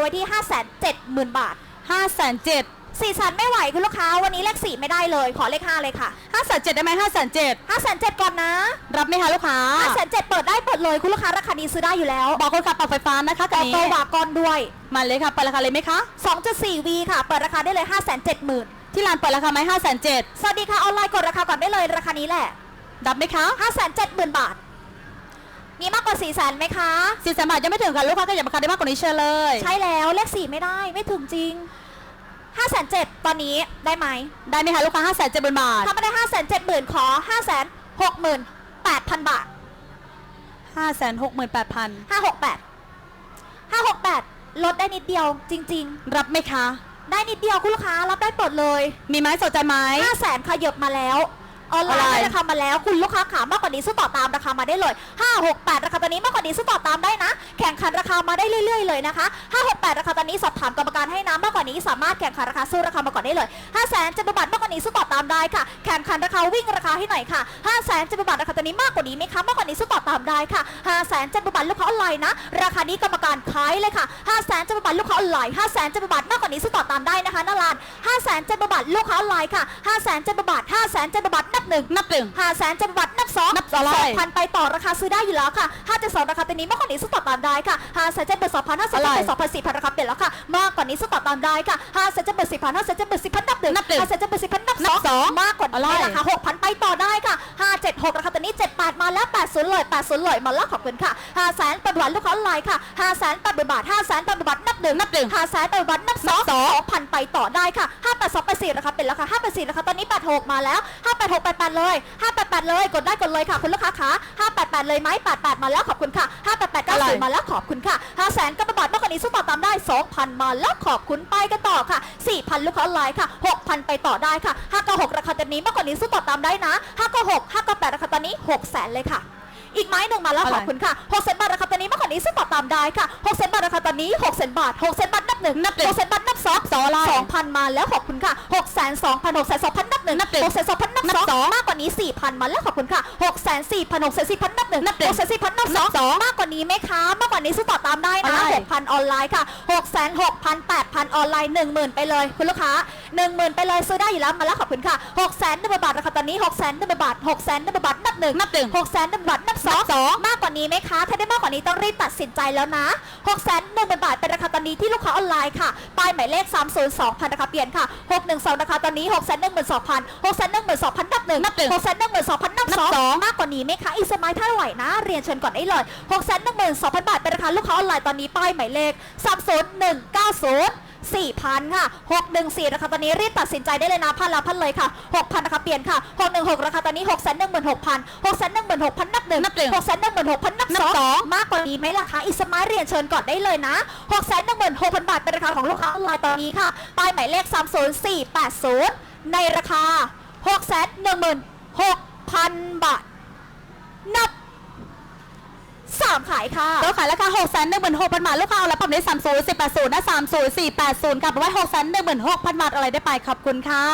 ไว้ที่ 5 7 0 0 0 0 บาท ห้าแสนเจ็ด4แสนไม่ไหวคุณลูกค้า วันนี้เลข4ไม่ได้เลย ขอเลข5เลยค่ะห้าแสนเจ็ดได้ไหมห้าแสนเจ็ด5 7 0 0ก่อนนะรับไหมคะลูกค้า5 7 0 0เปิดได้เปิดเลยคุณลูกค้าราคานี้ซื้อได้อยู่แล้วบอกคนขับปรับไฟฟ้านะคะอกับอนี้โตวากอนด้วย มาเลยค่ะเปิดราคาเลยไหมคะ 2.4 V ค่ะ เปิดราคาได้เลย 5 7 0 0 0 0ที่ร้านเปิดราคาไหมห้าแสนเจ็ดสวัสดีค่ะ ออนไลน์กดราคาก่อนได้เลยราคานี้แหละ รับไหมคะ 5 7 0 0 0 0 บาท มีมากกว่า4 0 0 0 0ไหมคะ สี่แสนบาทยังไม่ถึงค่ะลูกค้าก็อย่ามาคันได้มากกว่านี้เชิญเลยใช่แล้วเลข4ไม่ได้ไม่ถึงจริง5 7 0 0 0ตอนนี้ได้ไหมได้ไหมคะลูกค้าห้าแสนเจ็ดบาทถ้าไม่ได้5 7 0 0 0 0ขอ5 6 8 0 0 0บาทห้าแสนหกหมื่นแปดพัน568 568ลดได้นิดเดียวจริง รับไหมคะ ๆ ได้นิดเดียวคุณลูกค้ารับได้เปิดเลยมีไหมสนใจไหม5แสนขยับมาแล้ว ออนไลออนไลน์ น์ราคามาแล้วคุณลูกค้าขามากกว่านี้ซื้อต่อตามราคามาได้เลย 568 ราคาตอนนี้มากกว่านี้ซื้อต่อตามได้นะ แข่งขันราคามาได้เรื่อย ๆ เลยนะคะ 568 ราคาตอนนี้สอบถามกรรมการให้นะมากกว่านี้สามารถแข่งขันราคาสู้ราคามาก่อนได้เลย5แสนจะบาทมากกว่านี้ซื้อต่อตามได้ค่ะ แข่งขันราคาวิ่งราคาให้หน่อยค่ะ5แสนจะบาทราคาตอนนี้มากกว่านี้ไหมคะมากกว่านี้ซื้อต่อตามได้ค่ะ5แสนจะบาทลูกค้าออนไลน์นะ ราคานี้กรรมการขายเลยค่ะ5แสนจะบาทลูกค้าออนไลน์5แสนจะบาทมากกว่านี้ซื้อต่อตามได้นะคะหนาลาน5แสนจะบาทลูกค้าออนไลน์ค่ะ5แสนจะบาท5แสนจะบาทนับหนึ่งนับหนึ่งห้าแสนจังหวัดนับสองนับอะไรสองพันไปต่อราคาซื้อได้อยู่แล้วค่ะห้าเจ็ดสองราคาตัวนี้มากกว่านี้ซื้อต่อตามได้ค่ะห้าแสนจะเปิดสองพันห้าแสนจะเปิดสองพันสี่พันราคาเปลี่ยนแล้วค่ะมากกว่านี้ซื้อต่อตามได้ค่ะห้าแสนจะเปิดสี่พันห้าแสนจะเปิดสี่พันนับหนึ่งนับหนึ่งห้าแสนจะเปิดสี่พันนับนับสสอองงมากกว่าอะไรนี้ราคาหกพันไปต่อได้ค่ะ ห้าเจ็ดหกราคาตัวนี้เจ็ดแปดมาแล้วแปดศูนย์เลยแปดศูนย์เลยมาแล้วขอบคุณค่ะห้าแสนปัจจุบันลูกค้าออนไลน์ค่ะห้าแสนปัจจุบันห้าแสนปัจจุบันนับหนึ่งนับหนึ่งห้าแสนปัจจุบันนับสองนับสองสองพันไปต่อได้ค่ะห้าแปดสองแปดสี่ราคาเป็นราคาห้าแปดสี่ราคาตอนนี้แปดหกมาแล้วห้าแปดหกแปดแปดเลยห้าแปดแปดเลยกดได้กดเลยค่ะคุณลูกค้าขาห้าแปดแปดเลยไหมแปดแปดมาแล้วขอบคุณค่ะห้าแปดแปดเก้าอะไรสี่มาแล้วขอบคุณค่ะห้าแสนกระบาดมากกว่านี้สู้ต่อตามได้สองพันมาแล้วขอบคุณไปกันต่อค่ะสี่พันลูกค้าออนไลน์ค่ะหกพันไปต่อได้ค่ะห้าเก้าหกราคาตอนนี้มากกว่านี้สู้ต่อตามได้นะห้าเก้าหกห้าเก้าแปดราคาตอนนี้หกแสนเลยค่ะอีกไม้หนึ่งมาแล้วอะไรขอบคุณค่ะ6เซนบาทราคาตอนนี้มากกว่านี้ซื้อต่อตามได้ค่ะ6เซนบาทราคาตอนนี้6เซนบาท6เซนบาทนับหนึ่งนับหนึ่ง6เซนบาทนับสองสองอะไรสองพันมาแล้วขอบคุณค่ะ6แสนสองพัน6แสนสองพันนับหนึ่งนับหนึ่ง6แสนสองพัน นับนับสองสองมากกว่านี้สี่พันมาแล้วขอบคุณค่ะ6แสนสี่พัน6แสนสี่พันนับหนึ่งนับหนึ่ง6แสนสี่พันนับสองนับสองมากกว่านี้ไหมคะ มากกว่านี้ซื้อต่อตามได้นะอะไรหกพันออนไลน์ค่ะ6แสนหกพันแปดพันออนไลน์หนึ่งหมื่นไปเลย คุณลูกค้าหนึ่งหมื่นไปเลยซื้อได้อยู่แล้วมาแล้วขอบคุณค่ะ6แสนหนึ่งบาทราคาตอนนี้6แสนหนึ่งบาท6แสนหนึ่งบาทนับหนึ่งนับหนึ่งหกแสนหนึ่งบาทนับสองนับสองมากกว่านี้ไหมคะ ถ้าได้มากกว่านี้ต้องรีบตัดสินใจแล้วนะหกแสนหนึ่งบาทเป็นราคาตอนนี้ที่ลูกค้าออนไลน์ค่ะป้ายหมายเลข3 0 2พันราคาเปลี่ยนค่ะ612ราคาตอนนี้6แสนหนึ่งหมื่นสองพัน6แสนหนึ่งหมื่นสองพันนับหนึ่งนับหนึ่งหกแสนหนึ่งหมื่นสองพันนับนับสองสองมากกว่านี้ไหมคะอีกสมัยถ้าไหวนะ เรียนเชิญก่อนได้เลย6แสนหนึ่งหมื่นสองพันบาทเป็นราคาลูกค้าออนไลน์ตอนนี้ป้ายหมายเลข3 0 1 9 0 4,000 ค่ะ 614 ราคาตอนนี้รีบตัดสินใจได้เลยนะพันละพันเลยค่ะ 6,000 ราคาเปลี่ยนค่ะ 616 ราคาตอนนี้ 6 1 6 0 0 0 6 1 6 0 0 0นับหนึ่งนับหนึ่ง6 1 6 0 0 0นับนับสองสองมากกว่านี้ไหมล่ะคะอีสมาร์ทเรียนเชิญก่อนได้เลยนะ 6 1 6 0 0 0 บาทเป็นราคาของลูกค้าออนไลน์ตอนนี้ค่ะป้ายหมายเลข 30480 ในราคา 6 1 6 0 0 0บาท นับสามขายค่ะเราขายราคาหกแสนหนึ่งหมื่นหกพันบาท ลูกค้าเอาแล้วปั๊มได้สามศูนย์สิบแปดศูนย์นะสามศูนย์สี่แปดศูนย์กลับไปไว้หกแสนหนึ่งหมื่นหกพันบาท อะไรได้ไปขอบคุณค่ะ